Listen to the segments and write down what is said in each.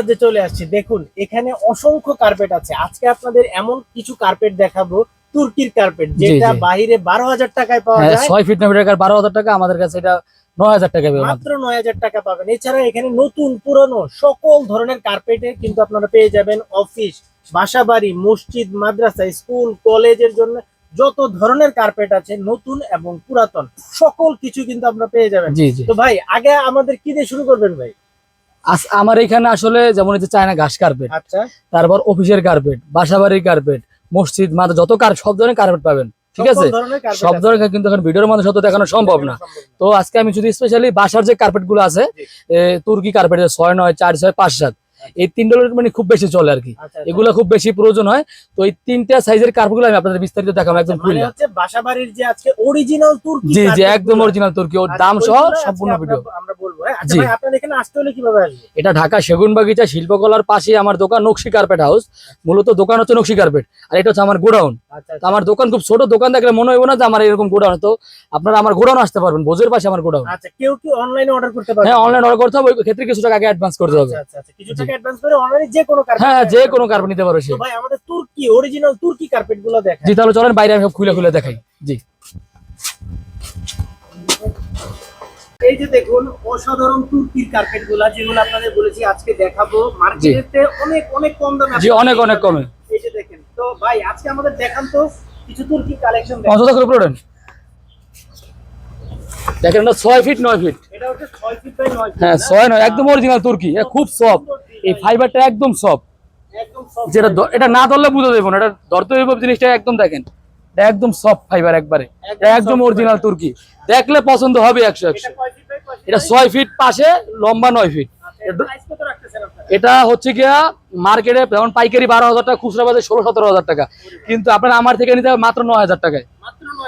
যুবরাজ্যে চলে আসছি দেখুন এখানে অসংখ্য কার্পেট আছে। আজকে আপনাদের এমন কিছু কার্পেট দেখাবো তুর্কির কার্পেট যেটা। বাইরে বারো হাজার টাকায় পাওয়া হ্যাঁ যায়। ছয় ফিট নয় বারো হাজার টাকা আমাদের কাছে এটা নয় হাজার টাকা মাত্র নয় হাজার টাকা পাবেন। এছাড়া এখানে নতুন পুরনো সকল ধরনের কার্পেটে কিন্তু আপনারা পেয়ে যাবেন অফিস বাসাবাড়ি মসজিদ মাদ্রাসা স্কুল কলেজের জন্য যত ধরনের কার্পেট আছে নতুন এবং পুরাতন সকল কিছু কিন্তু আপনারা পেয়ে যাবেন। তো ভাই আগে আমাদের কি দিয়ে শুরু করবেন ভাই? আমার এখানে আসলে যেমন হচ্ছে চায়না ঘাস কার্পেট আচ্ছা। তারপর অফিসের কার্পেট বাসাবাড়ির কার্পেট মসজিদ মাদ যত কার সব ধরনের কার্পেট পাবেন ঠিক আছে? সব ধরনের কিন্তু এখন ভিডিওর মধ্যে সত্য দেখানো সম্ভব না। তো আজকে আমি শুধু স্পেশালি বাসার যে কার্পেটগুলো আছে। তুর্কি কার্পেট ছয় নয় চার ছয় পাঁচ সাত এই তিন ডলার মানে খুব বেশি চলে আর কি। আচ্ছা, আচ্ছা। এগুলো খুব বেশি প্রয়োজন হয়। তো এই তিনটা সাইজের কার্পেটগুলো আমি আপনাদের বিস্তারিত দেখাবো একদম মানে খুলে। হচ্ছে বাসাবাড়ির যে আজকে অরিজিনাল তুর্কি জি জি একদম অরিজিনাল তুর্কি ওর আচ্ছা, দাম সহ সম্পূর্ণ ভিডিও আমরা বলব হ্যাঁ? আচ্ছা ভাই আপনার এখানে আসতে হলে কীভাবে আসবে এটা ঢাকা সেগুন বাগিচা শিল্পকলার পাশে আমার দোকান নকশি কার্পেট হাউস মূলত দোকান হচ্ছে নকশি কার্পেট আর এটা হচ্ছে আমার গোডাউন। আচ্ছা আমার দোকান খুব ছোট দোকান দেখলে মনে হইব না যে আমার এরকম গোডাউন। তো আপনারা আমার গোডাউন আসতে পারবেন বোঝের পাশে আমার গোডাউন। আচ্ছা কেউ কি অনলাইনে অর্ডার করতে পারবে? হ্যাঁ অনলাইন অর্ডার করতে হবে ওই ক্ষেত্রে কিছু টাকা আগে অ্যাডভান্স করতে হবে। আচ্ছা আচ্ছা আচ্ছা কিছু টাকা অ্যাডভান্স করে অনলাইনে যে কোনো কার্পেট হ্যাঁ যে কোনো কার্পেট নিতে পারো সে। ভাই আমাদের তুর্কি অরিজিনাল তুর্কি কার্পেটগুলো জি তাহলে চলেন বাইরে আমি সব খুলে খুলে দেখাই। জি। এই যে দেখুন অসাধারণ তুর্কির কার্পেটগুলা যেগুলো আপনাদের বলেছি আজকে দেখাবো। মার্কেটে অনেক অনেক কম দামে জি অনেক অনেক কমে। এই যে দেখেন তো ভাই আজকে আমাদের দেখান তো কিছু তুর্কি কালেকশন। দেখেন এটা ছয় ফিট নয় ফিট এটা হচ্ছে 6 ফিট বাই 9 হ্যাঁ ছয় নয় একদম অরিজিনাল তুর্কি খুব সফট এই ফাইবারটা একদম সফট যেটা এটা না ধরলে বুঝে দেবো না এটা ধরতে হইব জিনিসটা একদম দেখেন। এটা একদম সফট ফাইবার একবারে। এটা একদম অরিজিনাল তুর্কি। দেখলে পছন্দ হবে একশো একশো। এটা ছয় ফিট পাশে লম্বা নয় ফিট আচ্ছা, এটা হচ্ছে গিয়া মার্কেটে যেমন পাইকারি বারো হাজার টাকা খুচরা বাজারে ষোলো সতেরো হাজার টাকা। কিন্তু আপনার আমার থেকে নিতে হবে মাত্র নয় হাজার টাকায়।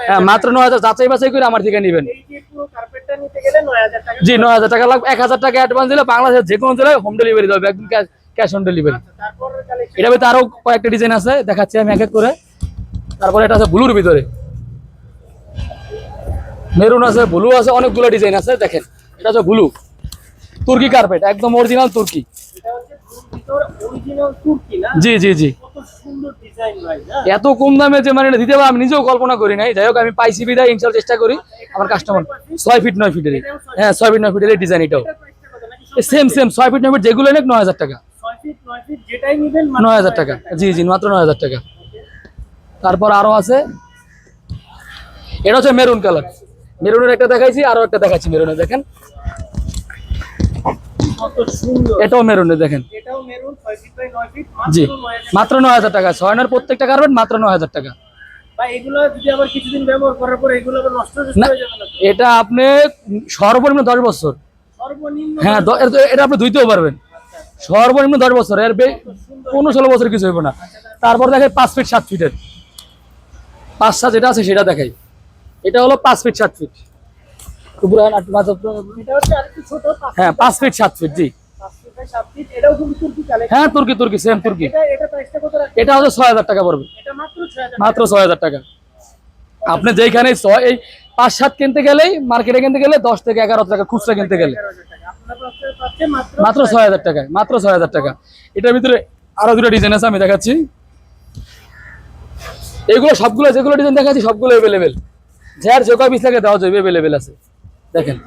হ্যাঁ মাত্র নয় হাজার যাচাই বাছাই করে আমার থেকে নেবেন। এই যে পুরো কার্পেটটা নিতে গেলে 9000 টাকা জি নয় হাজার টাকা লাগবে। এক হাজার টাকা অ্যাডভান্স দিলে বাংলাদেশের যে কোনো জেলায় হোম ডেলিভারি দেবে একদম ক্যাশ অন ডেলিভারি এটা ভিতরে আরও কয়েকটা ডিজাইন আছে দেখাচ্ছি আমি এক এক করে। তারপরে এটা আছে ব্লুর ভিতরে। মেরুন আছে ব্লু আছে অনেকগুলো ডিজাইন আছে দেখেন। এটা হচ্ছে ব্লু তুর্কি কার্পেট একদম অরিজিনাল তুর্কি এটা হচ্ছে ব্লুর ভিতর অরিজিনাল তুর্কি না জি জি জি। এত কম দামে যে মানে দিতে পারব আমি নিজেও কল্পনা করি নাই। যাই হোক আমি পাইছি বিদায় ইনশাল চেষ্টা করি আমার কাস্টমার ছয় ফিট নয় ফিটের হ্যাঁ ছয় ফিট নয় ফিটের ডিজাইন এটাও। সেম সেম ছয় ফিট নয় ফিট যেগুলো নেক নয় হাজার টাকা। 6 ফিট 9 ফিট যেটাই নেবেন মাত্র নয় হাজার টাকা। জি জি মাত্র নয় হাজার টাকা। তারপর আরও আছে। এটা হচ্ছে মেরুন কালার মেরুনের একটা দেখাইছি আরও একটা দেখাচ্ছি মেরুনের দেখেন। এটাও মেরুনের দেখেন। জি মাত্র 9000 নয় হাজার টাকা। ছয় নয় প্রত্যেকটা কার্পেট মাত্র নয় হাজার টাকা? এটা আপনি সর্বনিম্ন দশ বছর। হ্যাঁ এটা- আপনি ধুইতেও পারবেন। সর্বনিম্ন দশ বছর এর পনেরো ষোলো বছর কিছু হইব না। তারপর দেখে পাঁচ ফিট সাত ফিটের পাঁচ সাত যেটা আছে সেটা দেখাই। এটা হলো পাঁচ ফিট সাত ফিট হ্যাঁ পাঁচ ফিট সাত ফিট জি। হ্যাঁ তুর্কি তুর্কি সেম তুর্কি। এটা হচ্ছে ছয় হাজার টাকা পড়বে। মাত্র 6000 ছয় হাজার টাকা। আপনি যেইখানে ছয় এই পাঁচ সাত কিনতে গেলেই মার্কেটে কিনতে গেলে দশ থেকে এগারো টাকা খুচরা কিনতে গেলে। 11000 টাকা। আপনারা পাচ্ছেন- পাচ্ছেন মাত্র ছয় হাজার টাকায় মাত্র ছয় হাজার টাকা। এটার ভিতরে আরও দুটো ডিজাইন আছে আমি দেখাচ্ছি। এগুলো সবগুলো যেগুলো ডিজাইন দেখাচ্ছি সবগুলো অ্যাভেলেবেল যার যে কয় পিস লাগে দেওয়া যাবে অ্যাভেলেবেল আছে। দেখেন।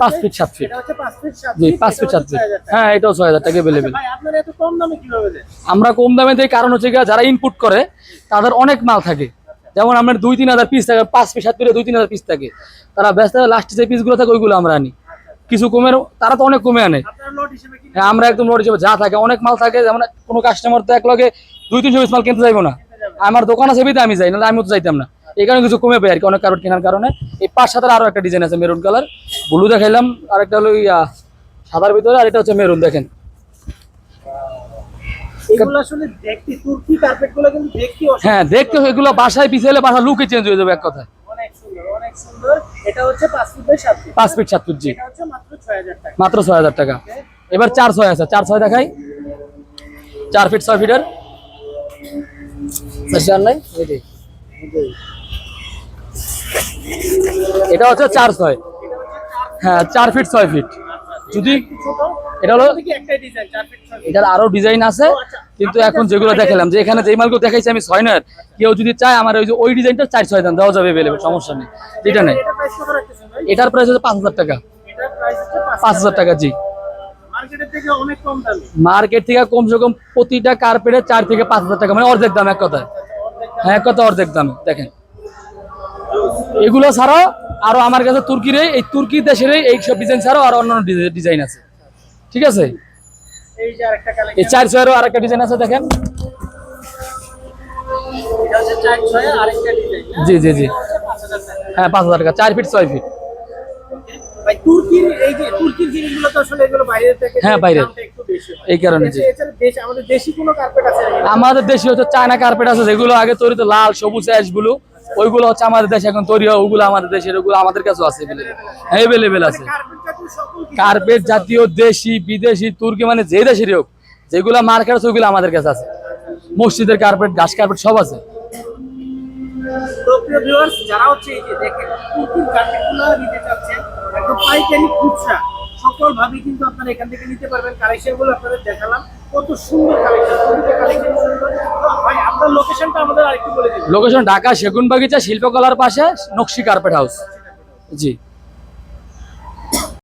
পাঁচ ফিট? ফিট সাত ফিট এটা হচ্ছে পাঁচ ফিট সাত জি পাঁচ ফিট সাত ফিট হ্যাঁ এটাও ছয় হাজার টাকা অ্যাভেলেবেল কম দেন? আমরা কম দামে দিই কারণ হচ্ছে যারা ইনপুট করে তাদের অনেক মাল থাকে। যেমন আমরা দুই তিন হাজার পিস থাকে পাঁচ পিস সাত পিসে দুই তিন হাজার পিস থাকে। তারা ব্যস্ত লাস্টে যে পিসগুলো থাকে ওইগুলো আমরা আনি। কিছু কমের তারা তো অনেক কমে আনে। লট হ্যাঁ আমরা একদম নোট হিসেবে যা থাকে অনেক মাল থাকে যেমন কোনো কাস্টমার তো এক লগে দুই তিনশো পিস মাল কিনতে যাইবো না। আমার দোকান আছে আমি যাই নাহলে আমিও তো যাইতাম না। এই কারণে কিছু কমে পাই আর কি অনেক কার্পেট কেনার কারণে। এই পাঁচ সাতের আরও একটা ডিজাইন আছে মেরুন কালার ব্লু দেখাইলাম আর একটা হলো ইয়া সাদার ভিতরে আর এটা হচ্ছে মেরুন দেখেন। হ্যাঁ দেখতে এগুলো বাসায় পিছাইলে বাসা লুকে চেঞ্জ হয়ে যাবে এক কথায়। পাঁচ ফিট সাত জি। মাত্র ছয় হাজার টাকা। এবার চার ছয় আছে চার ছয় দেখাই। চার ফিট ছয় ফিটের নাই। এটা হচ্ছে চার ছয়। হ্যাঁ চার ফিট ছয় ফিট। যদি এটা হলো। এটার আরও ডিজাইন আছে, কিন্তু এখন যেগুলো দেখালাম, যে এখানে যে মালগুলো দেখাইছি আমি ছয় নয়, কেউ যদি চায় আমার ওই যে ওই ডিজাইনটা চার ছয় দাম দেওয়া যাবে এভেলেবেল সমস্যা নেই। এটা নেই। এটার প্রাইস হচ্ছে পাঁচ হাজার টাকা। পাঁচ হাজার টাকা, জি। মার্কেট থেকে কমসে কম প্রতিটা কার্পেটে চার থেকে পাঁচ হাজার টাকা মানে অর্ধেক দাম, এক কথায়। হ্যাঁ এক কথা অর্ধেক দাম, দেখেন। এগুলো ছাড়াও আরও আমার কাছে তুর্কির এই তুর্কি দেশের এই সব ডিজাইন ছাড়াও আরও অন্যান্য ডিজাইন আছে। ঠিক আছে? এই চার ছয়েরও আরেকটা ডিজাইন আছে দেখেন। জি জি জি। হ্যাঁ পাঁচ হাজার টাকা চার ফিট ছয় ফিট হ্যাঁ, আমাদের দেশি হচ্ছে চায়না কার্পেট আছে যেগুলো আগে তৈরি তো লাল সবুজ অ্যাশ ওইগুলো হচ্ছে আমাদের দেশে এখন তৈরি হয়, ওগুলো আমাদের দেশের, ওগুলো আমাদের কাছেও আছে অ্যাভেলেবেল আছে। কার্পেট জাতীয়, দেশি, বিদেশি, তুর্কি মানে যে দেশেরই হোক, যেগুলো মার্কেট আছে, ওগুলো আমাদের কাছে আছে। মসজিদের কার্পেট ঘাস কার্পেট সব আছে। সকল ভাবে কিন্তু আপনারা এখান থেকে নিতে পারবেন। আপনাদের দেখালাম। কত সুন্দর কালেকশন আপনার লোকেশনটা আমাদের আরেকটু বলে দিন। লোকেশন ঢাকা সেগুন বাগিচা শিল্পকলার পাশে নকশি কার্পেট হাউস জি।